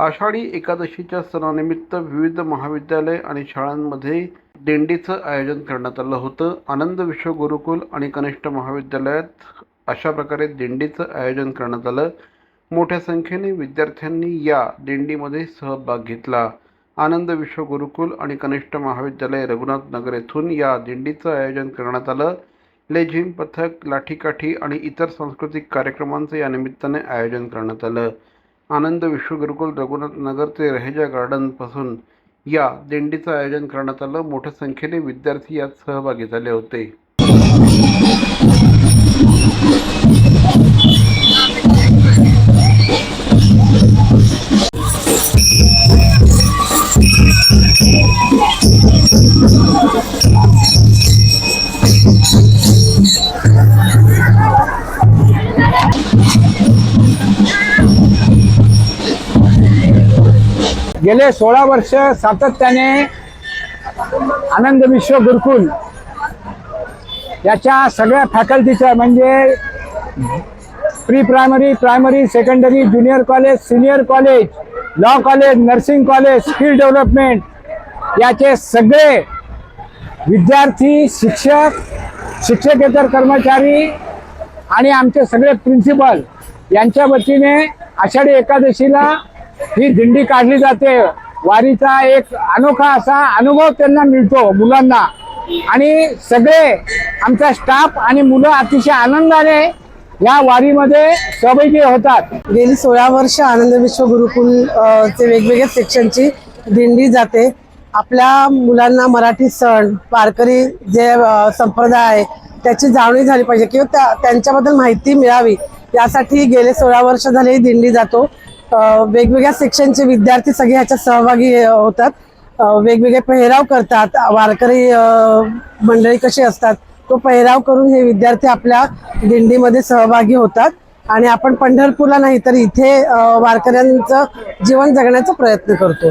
आषाढी एकादशीच्या सणानिमित्त विविध महाविद्यालय आणि शाळांमध्ये दिंडीचं आयोजन करण्यात आलं होतं. आनंद विश्व गुरुकुल आणि कनिष्ठ महाविद्यालयात अशा प्रकारे दिंडीचं आयोजन करण्यात आलं. मोठ्या संख्येने विद्यार्थ्यांनी या दिंडीमध्ये सहभाग घेतला. आनंद विश्व गुरुकुल आणि कनिष्ठ महाविद्यालय रघुनाथ नगर येथून या दिंडीचं आयोजन करण्यात आलं. लेझिम पथक लाठीकाठी आणि इतर सांस्कृतिक कार्यक्रमांचं या निमित्ताने आयोजन करण्यात आलं. आनंद विश्वगुरुकुल रघुनाथ नगरचे रहेजा गार्डनपासून या दिंडीचं आयोजन करण्यात आलं. मोठ्या संख्येने विद्यार्थी यात सहभागी झाले होते. गेले सोळा वर्ष सातत्याने आनंद विश्व गुरुकुल याच्या सगळ्या फॅकल्टीच्या म्हणजे pre primary primary secondary junior college senior college law college nursing college skill development याचे सगळे विद्यार्थी शिक्षक शिक्षकेतर कर्मचारी आणि आमचे सगळे प्रिन्सिपल यांच्या वतीने आषाढी एकादशीला ही दिंडी काढली जाते. वारीचा एक अनोखा असा अनुभव त्यांना मिळतो मुलांना. आणि सगळे आमचा स्टाफ आणि मुलं अतिशय आनंदाने या वारीमध्ये सहभागी होतात. गेली सोळा वर्ष आनंद विश्व गुरुकुल चे वेगवेगळ्या सेक्शनची दिंडी जाते. आपल्या मुलांना मराठी सण वारकरी जे संप्रदाय आहे त्याची जाणीव झाली पाहिजे किंवा त्या त्यांच्याबद्दल माहिती मिळावी यासाठी गेले सोळा वर्ष झाले ही दिंडी जातो. वेगवेगळ्या सेक्शनचे विद्यार्थी सगळे ह्याच्यात सहभागी होतात. वेगवेगळे पेहराव करतात. वारकरी मंडळी कशी असतात तो पेहराव करून हे विद्यार्थी आपल्या दिंडीमध्ये सहभागी होतात. आणि आपण पंढरपूरला नाही तर इथे वारकऱ्यांचं जीवन जगण्याचा प्रयत्न करतो.